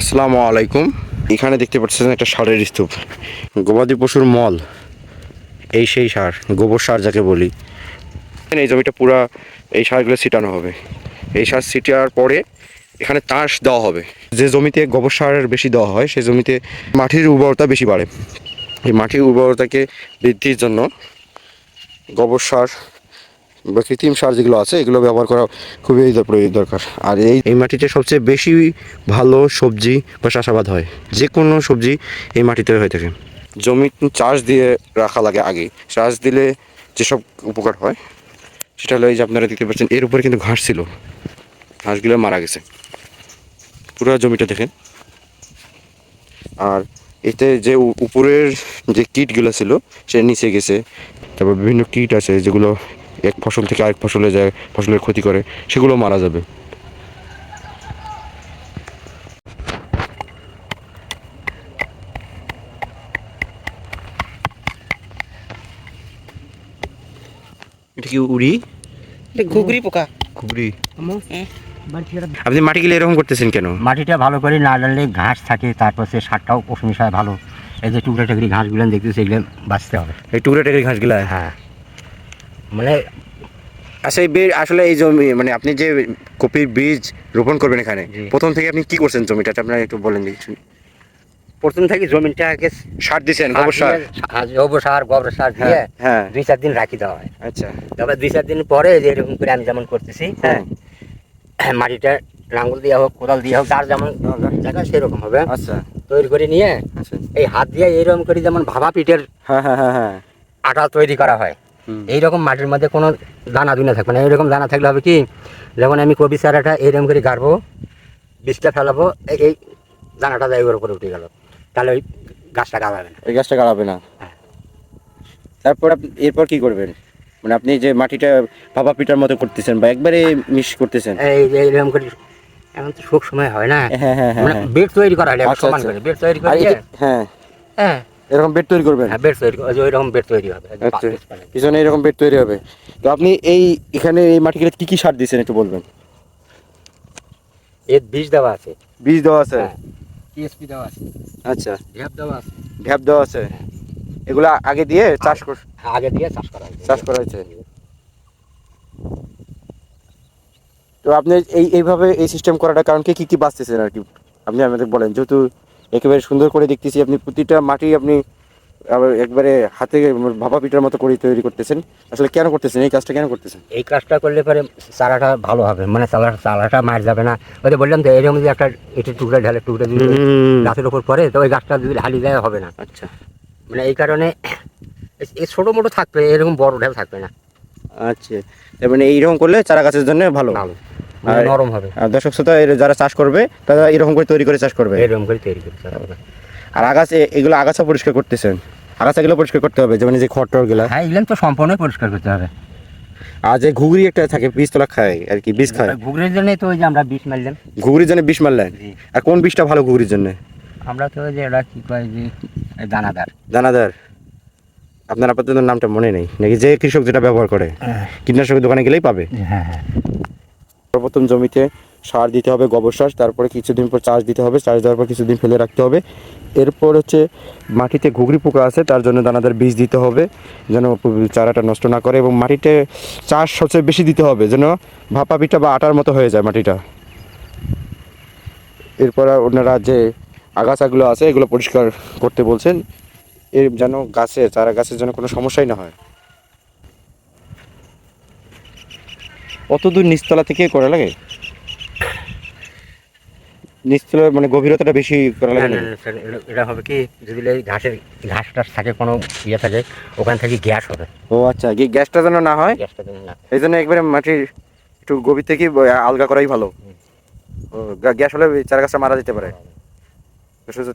আসসালামু আলাইকুম। এখানে দেখতে পাচ্ছেন একটা সারের স্তূপ। গবাদি পশুর মল। এই সেই সার, গোবর সার যাকে বলি। এই জমিটা পুরা এই সারগুলো ছিটানো হবে। এই সার ছিটার পরে এখানে তাস দেওয়া হবে। যে জমিতে গোবর সার বেশি দেওয়া হয় সেই জমিতে মাটির উর্বরতা বেশি বাড়ে। এই মাটির উর্বরতাকে বৃদ্ধির জন্য গোবর সার বা কৃত্রিম সার যেগুলো আছে এগুলো ব্যবহার করা খুবই দরকার। আর এই এই মাটিতে সবচেয়ে বেশি ভালো সবজি বা চাষাবাদ হয় যে কোনো সবজি এই মাটিতে হয়ে থাকে। জমি চাষ দিয়ে রাখা লাগে আগে। চাষ দিলে যেসব উপকার হয় সেটা হলো এই যে আপনারা দেখতে পাচ্ছেন এর উপরে কিন্তু ঘাস ছিল। ঘাসগুলো মারা গেছে। পুরো জমিটা দেখেন। আর এতে যে উপরের যে কীটগুলো ছিল সে নিচে গেছে। তারপর বিভিন্ন কীট আছে যেগুলো এক ফসল থেকে আরেক ফসলে যায় ফসলের ক্ষতি করে সেগুলো মারা যাবে। এটা কি উড়ি? এটা ঘুগরি পোকা। খুবরি হ্যাঁ। আপনি মাটি গেলে এরকম করতেছেন কেন? মাটিটা ভালো করে না ডাললে ঘাস থাকে তারপর সে সারটাও পশুমিশ হয় ভালো। এই যে টুকরা টুকরি ঘাসগুলো দেখতেছি এগুলো বাঁচতে হবে। এই টুকরা টেকের ঘাসগুলা? হ্যাঁ। মানে আচ্ছা এই বে- আসলে এই জমি মানে আপনি যে কপির বীজ রোপণ করবেন এখানে প্রথম থেকে আপনি কি করছেন জমিটাতে আপনারা একটু বলেন দেখি প্রথম থেকে জমিটা আগে সার দিয়েছেন গোবর সার? গোবর সার গোবর সার দিয়ে হ্যাঁ। হ্যাঁ দুই চার দিন রাখি দেওয়া হয়। আচ্ছা। তারপর দুই চার দিন পরে যে এরকম করে আমি যেমন করতেছি হ্যাঁ। মাটিটা লাঙ্গল দিয়ে হোক কোদাল দিয়ে হোক তার যেমন জায়গা সেরকম হবে। আচ্ছা। তৈরি করে নিয়ে আচ্ছা। এই হাত দিয়ে এইরকম করে যেমন ভাবা পিঠের হ্যাঁ হ্যাঁ হ্যাঁ হ্যাঁ। আটা তৈরি করা হয়। এইরকম মাটির মধ্যে কোনো দানা দুনা থাকবে না। এইরকম দানা থাকলে হবে কি যখন আমি কবি চারাটা এইরকম করে গাড়বো বীজটা ফেলাবো এই- দানাটা জায়গার উপরে উঠে গেল। তাহলে ওই গাছটা গাড়াবে না। এই গাছটা গাড়াবে না। হ্যাঁ। তারপর আপনি এরপর কি করবেন? মানে আপনি যে মাটিটা ভাপা পিঠার মতো করতেছেন বা একবারে মিক্স করতেছেন। এই এইরকম করে এখন তো সুখ সময় হয় না। হ্যাঁ হ্যাঁ হ্যাঁ মানে হ্যাঁ। বেড তৈরি করা হয় আচ্ছা, সমান আচ্ছা। করে। বেড তৈরি করে হ্যাঁ। হ্যাঁ। এরকম বেড তৈরি করবেন? হ্যাঁ বেড তৈরি ওই যে ওইরকম বেড তৈরি হবে। আচ্ছা পিছনে এরকম বেড তৈরি হবে। তো আপনি এই এখানে এই মাটিগুলো কি কি সার দিয়েছেন একটু বলবেন? এর বীজ দেওয়া আছে। বীজ দেওয়া আছে? হ্যাঁ। টিএসপি দেওয়া আছে। আচ্ছা। ঢ্যাপ দেওয়া আছে। ঢ্যাপ দেওয়া আছে? এগুলো আগে দিয়ে চাষ কর হ্যাঁ, আগে দিয়ে চাষ করা হয়েছে। চাষ করা হয়েছে। তো আপনি এই এইভাবে এই সিস্টেম করাটা কারণ কি কি বাঁচতেছেন আর কি? আপনি আমাদের বলেন যেহেতু একেবারে সুন্দর করে দেখতেছি। আপনি প্রতিটা মাটি আপনি আবার একবারে হাতে ভাপা পিঠার মতো করে তৈরি করতেছেন। আসলে কেন করতেছেন? এই কাজটা কেন করতেছেন? এই কাজটা করলে পরে চারাটা ভালো হবে। মানে চারা চারাটা মার যাবে না। ওই বললাম তো এরকম যদি একটা এটি টুকরা ঢালে টুকরা যদি গাছের ওপর পরে তো ওই গাছটা যদি হালি দেয় হবে না। আচ্ছা। মানে এই কারণে এই ছোটো মোটো থাকবে এরকম বড় ঢাল থাকবে না। আচ্ছা। তার মানে এইরকম করলে চারা গাছের জন্য ভালো। ভালো। নরম হবে। দর্শক শ্রোতা যারা চাষ করবে তারা এরকম করে তৈরি করে চাষ করবে। এরকম করে তৈরি হবে আর আগাছে এগুলো আগাছা পরিষ্কার করতেছেন। আগাছাগুলো পরিষ্কার করতে হবে যেমন যে হ্যাঁ এগুলো তো সম্পূর্ণ পরিষ্কার করতে হবে। আর যে ঘুগরি একটা থাকে বীজতলা খায় আর কি বীজ খায়। ঘুগরির জন্য তো ওই যে আমরা বিষ মারলাম। ঘুগরির জন্য বিষ মারলেন? আর কোন বীজটা ভালো ঘুগরির জন্য? আমরা তো যে ওটা কী কয় যে দানাদার। দানাদার। আপনার আপাতত নামটা মনে নেই নাকি যে কৃষক যেটা ব্যবহার করে কীটনাশকের দোকানে গেলেই পাবে? হ্যাঁ হ্যাঁ। সর্বপ্রথম জমিতে সার দিতে হবে গোবর সার, তারপরে কিছুদিন পর চাষ দিতে হবে, চাষ দেওয়ার পর কিছুদিন ফেলে রাখতে হবে। এরপর হচ্ছে মাটিতে ঘুগরি পোকা আছে, তার জন্য দানাদার বীজ দিতে হবে, যেন চারাটা নষ্ট না করে এবং মাটিতে চাষ সবচেয়ে বেশি দিতে হবে, যেন ভাপা পিঠা বা আটার মতো হয়ে যায় মাটিটা। এরপর ওনারা যে আগাছাগুলো আছে, এগুলো পরিষ্কার করতে বলছেন। এর যেন গাছে, চারা গাছের যেন কোনো সমস্যাই না হয়। অত দূর নিচতলা থেকে করা লাগে? নিচতলা মানে গভীরতাটা বেশি করা লাগে না, এটা- হবে কি যদি এই ঘাসের ঘাস টাস থাকে কোনো ইয়ে থাকে ওখান থেকে গ্যাস হবে। ও আচ্ছা গ্যাসটা যেন না হয়? গ্যাসটা যেন না এই জন্য একবারে মাটির একটু গভীর থেকে আলগা করাই ভালো। গ্যাস হলে চারা গাছটা মারা যেতে পারে।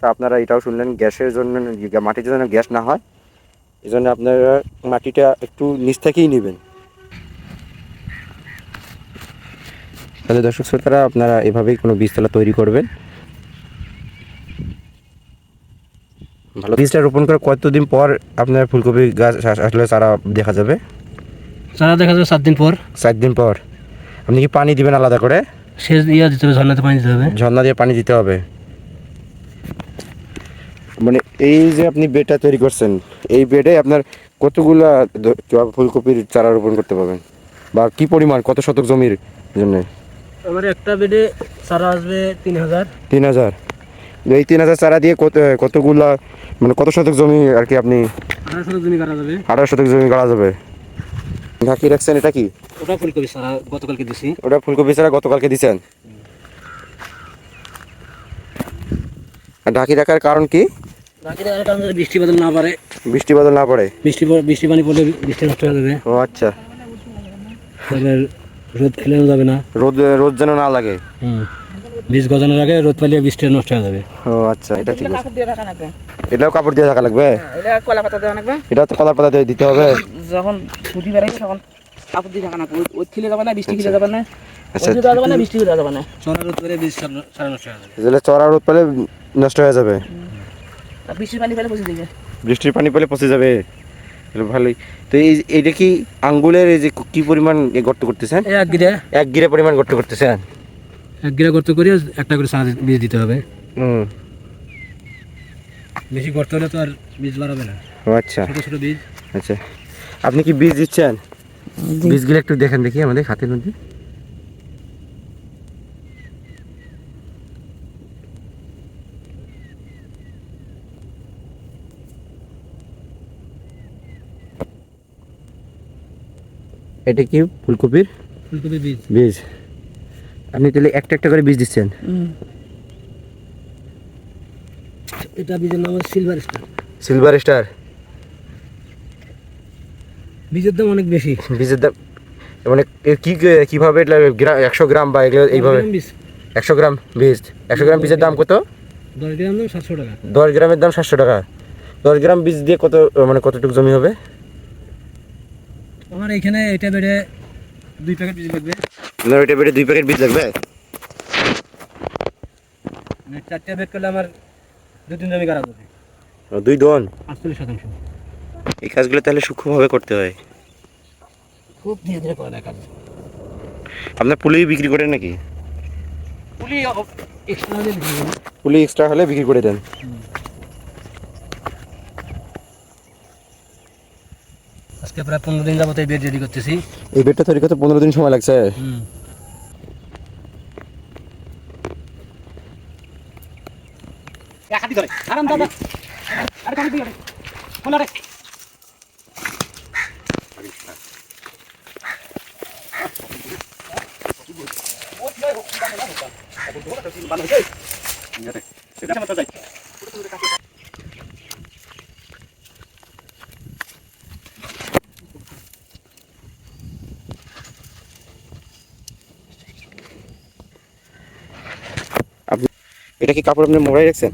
আপনারা এটাও শুনলেন গ্যাসের জন্য মাটিতে যেন গ্যাস না হয় এই জন্য আপনারা মাটিটা একটু নিচ থেকেই নেবেন। তাহলে দর্শক শ্রোতারা আপনারা এভাবেই কোনো বীজতলা তৈরি করবেন। ভালো। বীজটা রোপণ করে কতদিন পর আপনার ফুলকপি গাছ আসলে চারা দেখা যাবে? চারা দেখা যাবে সাত দিন পর। চার দিন পর। আপনি কি পানি দিবেন আলাদা করে? সেচ দিয়ে দিতে হবে ঝর্ণাতে পানি দিতে হবে। ঝর্ণা দিয়ে পানি দিতে হবে। মানে এই যে আপনি বেডটা তৈরি করছেন এই বেডে আপনার কতগুলা ফুলকপির চারা রোপণ করতে পারবেন? বা কি পরিমাণ কত শতক জমির জন্য? আমার একটা বেডে চারা আসবে তিন হাজার তিন হাজার এই তিন হাজার চারা দিয়ে কত কতগুলা মানে কত শতক জমি আর কি আপনি আড়াই শতক জমি কাটা যাবে। আঠারো শতক জমি গাড়া যাবে? ঢাকি রাখছেন এটা কি? ওটা ফুলকপি চারা গতকালকে দিছি। ওটা ফুলকপি চারা গতকালকে দিছেন? আর ঢাকি রাখার কারণ কি? বাকি দেখার কারণে বৃষ্টি বাদল না পারে বৃষ্টি বাদল না পড়ে। বৃষ্টি বৃষ্টি পানি পড়লে বৃষ্টি নষ্ট হয়ে যাবে। ও আচ্ছা। রোদ খেলেও যাবে না। রোদ রোদ যেন না লাগে। হুম। বীজ গজানোর আগে রোদ পালিয়ে বৃষ্টি নষ্ট হয়ে যাবে। ও আচ্ছা এটা ঠিক আছে। কাপড় লাগবে। এটাও কাপড় দিয়ে থাকা লাগবে? এটা কলা পাতা দেওয়া লাগবে। এটা তো কলার পাতা দিয়ে দিতে হবে। যখন ছুটি বেড়াই তখন কাপড় দিয়ে রাখা লাগবে। ওই- খিলে যাবে না বৃষ্টি খিলে যাবে না। আচ্ছা দেওয়া যাবে না বৃষ্টি দেওয়া যাবে না। চড়া রোদ নষ্ট হয়ে যাবে। চড়া রোদ পেলে নষ্ট হয়ে যাবে। বৃষ্টির পানি বৃষ্টির পানি পেলে পচে যাবে। তাহলে ভালোই। তো এই এইটা কি আঙ্গুলের এই যে কি পরিমাণ গর্ত করতেছেন? এক গিরে। এক গিরে পরিমাণ গর্ত করতেছেন? এক গিরে গর্ত করে একটা করে সার বীজ দিতে হবে। হুম। বেশি গর্ত হলে তো আর বীজ বাড়াবে না। ও আচ্ছা। ছোট ছোট বীজ। আচ্ছা। আপনি কি বীজ দিচ্ছেন? বীজগুলো একটু দেখেন দেখি আমাদের হাতের মধ্যে। এটা কি? ফুলকপির? ফুলকপি বীজ। বীজ। আপনি তাহলে একটা একটা করে বীজ দিচ্ছেন? এটা বীজের নাম সিলভার স্টার সিলভার স্টার বীজের দাম অনেক বেশি। বীজের দাম মানে কি কীভাবে এটা একশো গ্রাম বা এগুলো এইভাবে? একশো গ্রাম বীজ। একশো গ্রাম বীজের দাম কত? দশ গ্রাম দাম সাতশো টাকা। দশ গ্রামের দাম সাতশো টাকা। দশ গ্রাম বীজ দিয়ে কত মানে কতটুকু জমি হবে? আমার এখানে এটা বেড়ে দুই প্যাকেট বীজ লাগবে। আপনার ওইটা বেড়ে দুই প্যাকেট বীজ লাগবে? মানে চারটে বেড করলে আমার দু তিন জমি যাবে ও, দুই দোন আটচল্লিশ শতাংশ। এই কাজগুলো তাহলে সূক্ষ্মভাবে করতে হয়। খুব ধীরে ধীরে করা যায় কাজ। আপনার পুলি বিক্রি করেন নাকি? পুলি এক্সট্রা হলে বিক্রি করি। পুলি এক্সট্রা হলে বিক্রি করে দেন। আজকে প্রায় পনেরো দিন যাবত এই বেড রেডি করতেছি। এই বেডটা তৈরি করতে পনেরো দিন সময় লাগছে? হুম। এটা কি কাপড় আপনি মোড়াই রাখছেন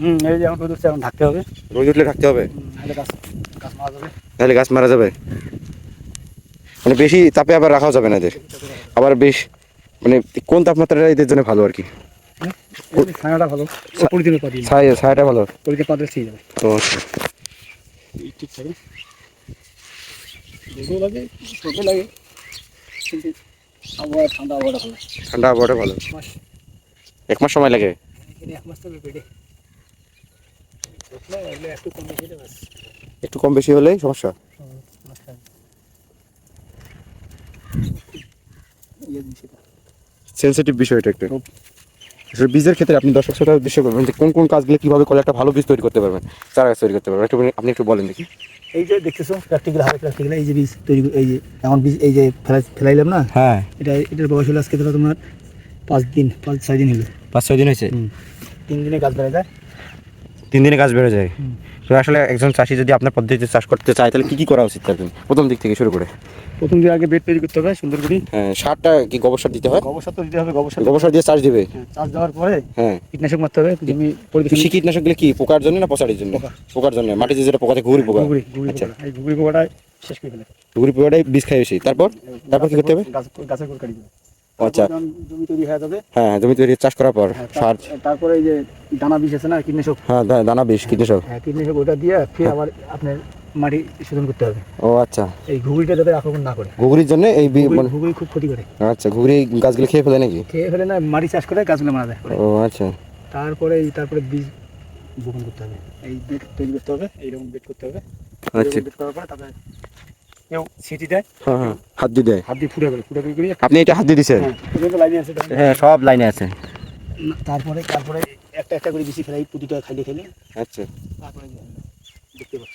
হুম এই যে এখন রোদ উঠছে এখন ঢাকতে হবে। রোদ উঠলে হবে? নাহলে গাছ গাছ মারা যাবে। তাহলে গাছ মারা যাবে? মানে বেশি তাপে আবার রাখাও যাবে না এদের। আবার বেশ মানে কোন তাপমাত্রাটা এদের জন্য ভালো আর কি? ছায়াটা ভালো পাতি ছায়াটা ভালো? কুড়ি পাতলে ঠিক যাবে। তো ঠিক থাকে দুটো লাগে। ছোটো লাগে আবহাওয়া ঠান্ডা আবহাওয়াটা ভালো। ঠান্ডা আবহাওয়াটা ভালো। এক মাস সময় লাগে। এখানে এক মাস তো পেটে একটু কম বেশি হলেই সমস্যা। নমস্কার ইয়ে দিন সেটা সেন্সিটিভ বিষয় এটা একটা বীজের ক্ষেত্রে আপনি দর্শক শ্রোতা উদ্দেশ্য করবেন যে কোন কোন কাজগুলো কীভাবে করলে একটা ভালো বীজ তৈরি করতে পারবেন চারা গাছ তৈরি করতে পারবেন। একটু আপনি একটু বলেন দেখি। এই যে দেখতেছো প্র্যাকটিক্যাল হাতে প্র্যাকটিক্যাল এই যে বীজ তৈরি এই যে এখন বীজ এই যে ফেলাই ফেলাইলাম না? হ্যাঁ। এটা এটার বয়স হলো আজকে ধরো তোমার পাঁচ দিন পাঁচ ছয় দিন হলো। পাঁচ ছয় দিন হয়েছে। তিন দিনে গাছ বেড়ে যায়? তিন দিনে গাছ বেড়ে যায়। তো আসলে একজন চাষি যদি আপনার পদ্ধতিতে চাষ করতে চায় তাহলে কি কি করা উচিত তার প্রথম দিক থেকে শুরু করে। প্রথম দিন আগে বেড তৈরি করতে হবে সুন্দর করে। হ্যাঁ সারটা কি গোবর সার দিতে হয়? গোবর সার তো দিতে হবে গোবর সার। গোবর সার দিয়ে চাষ দিবে? হ্যাঁ, চাষ দেওয়ার পরে হ্যাঁ। কীটনাশক মারতে হবে জমি কৃষি কীটনাশকগুলো কি পোকার জন্য না পচারির জন্য? পোকার জন্য মাটিতে যেটা পোকা থাকে ঘুরি পোকা। আচ্ছা। এই ঘুগড়ি পোকাটা শেষ করে ফেলে। ঘুরি পোকাটাই বিষ খাই বেশি। তারপর? তারপর কি করতে হবে? গাছের গোড় কাটি দেবে। আচ্ছা। জমি তৈরি হয়ে যাবে হ্যাঁ জমি তৈরি চাষ করার পর হ্যাঁ, সার তারপরে এই যে দানা বিষ আছে না কীটনাশক? হ্যাঁ দানা বিষ কীটনাশক। হ্যাঁ কীটনাশক ওটা দিয়ে ফির আবার আপনার মাটি শোধন করতে হবে। ও আচ্ছা। এই ঘুগড়িটা যাতে আক্রমণ না করে। ঘুগরির জন্য এই ঘুগড়ি- মানে খুব ক্ষতি করে। আচ্ছা ঘুগরি গাছগুলো খেয়ে ফেলে নাকি? খেয়ে ফেলে না মাটি চাষ করে গাছগুলো মারা যায়। ও আচ্ছা। তারপরে এই তারপরে বীজ বপন করতে হবে। এই বেড তৈরি করতে হবে এইরকম বেড করতে হবে। আচ্ছা। বেড করার পরে তারপরে কেউ সিটি দেয় হাত দিয়ে দেয়। হাত দিয়ে ফুটে করে ফুটে করে করে আপনি এটা হাত দিয়ে দিছেন? হ্যাঁ লাইনে আছে হ্যাঁ সব লাইনে আছে। তারপরে তারপরে একটা একটা করে বেশি ফেলাই প্রতিটা খাইলে খাইলে। আচ্ছা। তারপরে দেখতে পাচ্ছেন।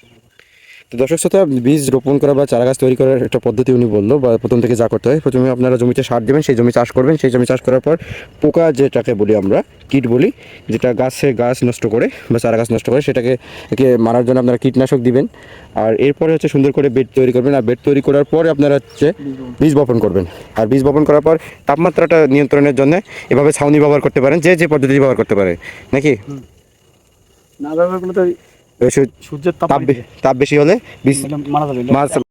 তো দর্শক শ্রোতা, বীজ রোপণ করা বা চারা গাছ তৈরি করার একটা পদ্ধতি উনি বলল, বা প্রথম থেকে যা করতে হয়, প্রথমে আপনারা জমিতে সার দেবেন, সেই জমি চাষ করবেন, সেই জমি চাষ করার পর পোকা যেটাকে বলি আমরা, কীট বলি, যেটা গাছে গাছ নষ্ট করে বা চারা গাছ নষ্ট করে, সেটাকে মারার জন্য আপনারা কীটনাশক দিবেন। আর এরপরে হচ্ছে সুন্দর করে বেড তৈরি করবেন, আর বেড তৈরি করার পরে আপনারা হচ্ছে বীজ বপন করবেন। আর বীজ বপন করার পর তাপমাত্রাটা নিয়ন্ত্রণের জন্য এভাবে ছাউনি ব্যবহার করতে পারেন, যে যে পদ্ধতি ব্যবহার করতে পারে, নাকি? না, ব্যবহার করলে তো সূর্যের তাপ বেশি। হলে মারা যাবে।